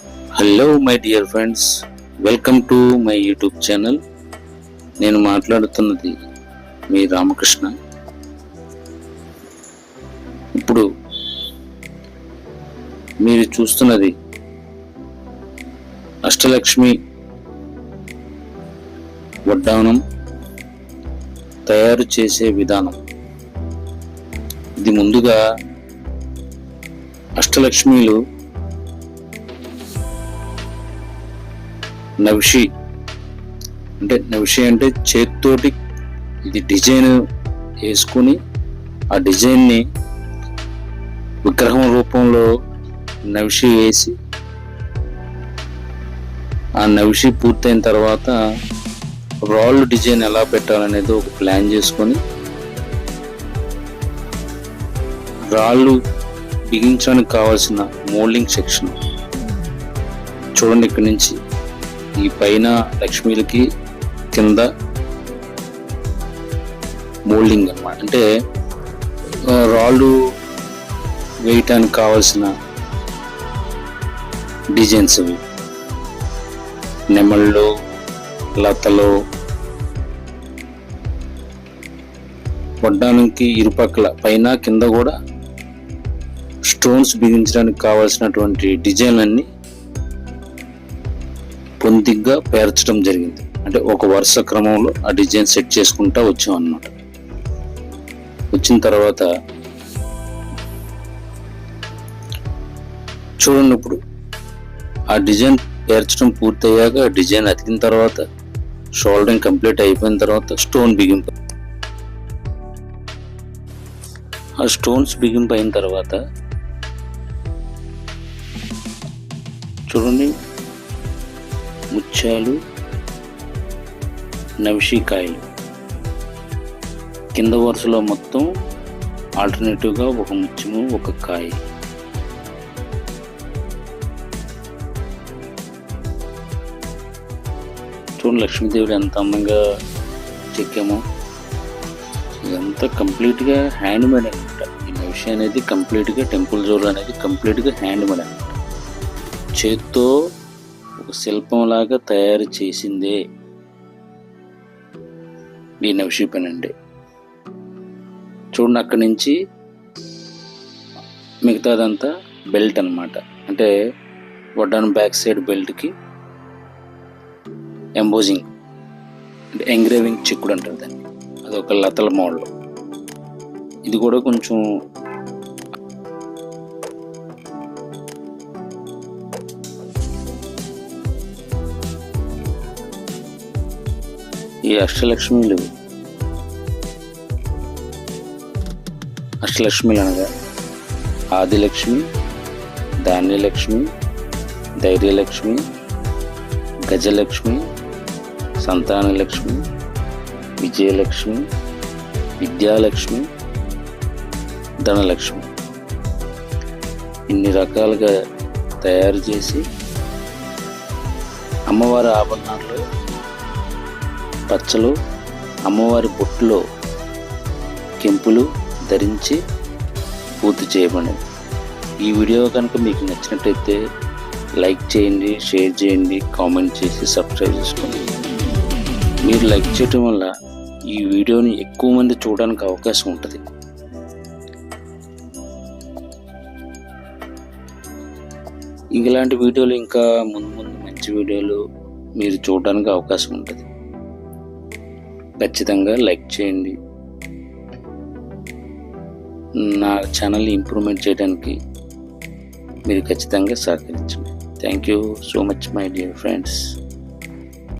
Hello my dear friends welcome to my YouTube channel నేను మాట్లాడుతున్నది మీ రామకృష్ణ. ఇప్పుడు మీరు చూస్తున్నది అష్టలక్ష్మి వడ్డానం తయారు చేసే విధానం. ఇది ముందుగా అష్టలక్ష్మిలు నవిషి అంటే నవిషి అంటే చేతితోటి ఇది డిజైన్ వేసుకుని ఆ డిజైన్ని విగ్రహం రూపంలో నవిషి వేసి ఆ నవిషి పూర్తయిన తర్వాత రాళ్ళు డిజైన్ ఎలా పెట్టాలనేది ఒక ప్లాన్ చేసుకొని రాళ్ళు బిగించడానికి కావాల్సిన మోల్డింగ్ సెక్షన్ చూడండి ఇక్కడి నుంచి. ఈ పైన లక్ష్మీలకి కింద మోల్డింగ్ అనమాట అంటే రాళ్ళు వేయటానికి కావాల్సిన డిజైన్స్ అవి. నెమళ్ళు లతలు వడ్డానికి ఇరుపక్కల పైన కింద కూడా స్టోన్స్ బిగించడానికి కావాల్సినటువంటి డిజైన్లన్నీ పొందిగ్గా పేర్చడం జరిగింది. అంటే ఒక వరుస క్రమంలో ఆ డిజైన్ సెట్ చేసుకుంటా వచ్చాం అన్నమాట వచ్చిన తర్వాత చూడండి ఇప్పుడు ఆ డిజైన్ పేర్చడం పూర్తయ్యాక డిజైన్ అతికిన తర్వాత షోల్డరింగ్ కంప్లీట్ అయిపోయిన తర్వాత స్టోన్ బిగింపు. ఆ స్టోన్స్ బిగింపు అయిన తర్వాత చూడండి ముత్యాలు నవిషికాయలు. కింద వరుసలో మొత్తం ఆల్టర్నేటివ్గా ఒక ముత్యము ఒక కాయ. చూడండి లక్ష్మీదేవిడు ఎంత అందంగా చెక్కామో. ఇదంతా కంప్లీట్గా హ్యాండ్ మేడ్ అనమాట ఈ నవిషి అనేది కంప్లీట్గా టెంపుల్ జోర్ అనేది కంప్లీట్గా హ్యాండ్ మేడ్ అనమాట చేత్తో ఒక శిల్పంలాగా తయారు చేసిందే. ఈ నవిషి అండి చూడండి అక్కడి నుంచి మిగతాదంతా బెల్ట్ అనమాట అంటే వడ్డాను బ్యాక్ సైడ్ బెల్ట్కి ఎంబోజింగ్ అంటే ఎంగ్రేవింగ్ చిక్కుడు అంటారు దాన్ని. అది ఒక లతల మోడల్. ఇది కూడా కొంచెం ఈ అష్టలక్ష్మిలు అష్టలక్ష్మిలు అనగా ఆదిలక్ష్మి ధాన్యలక్ష్మి ధైర్యలక్ష్మి గజలక్ష్మి సంతానలక్ష్మి విజయలక్ష్మి విద్యాలక్ష్మి ధనలక్ష్మి. ఇన్ని రకాలుగా తయారు చేసి అమ్మవారి ఆభరణాలు పచ్చలు అమ్మవారి బొట్టులో కెంపులు ధరించి పూర్తి చేయబడింది ఈ వీడియో కనుక మీకు నచ్చినట్టయితే లైక్ చేయండి షేర్ చేయండి కామెంట్ చేసి సబ్స్క్రైబ్ చేసుకోండి. మీరు లైక్ చేయటం వల్ల ఈ వీడియోని ఎక్కువ మంది చూడడానికి అవకాశం ఉంటుంది. ఇలాంటి వీడియోలు ఇంకా ముందు ముందు మంచి వీడియోలు మీరు చూడడానికి అవకాశం ఉంటుంది. ఖచ్చితంగా లైక్ చేయండి. నా ఛానల్ని ఇంప్రూవ్మెంట్ చేయడానికి మీరు ఖచ్చితంగా సహకరించండి. Thank you so much my dear friends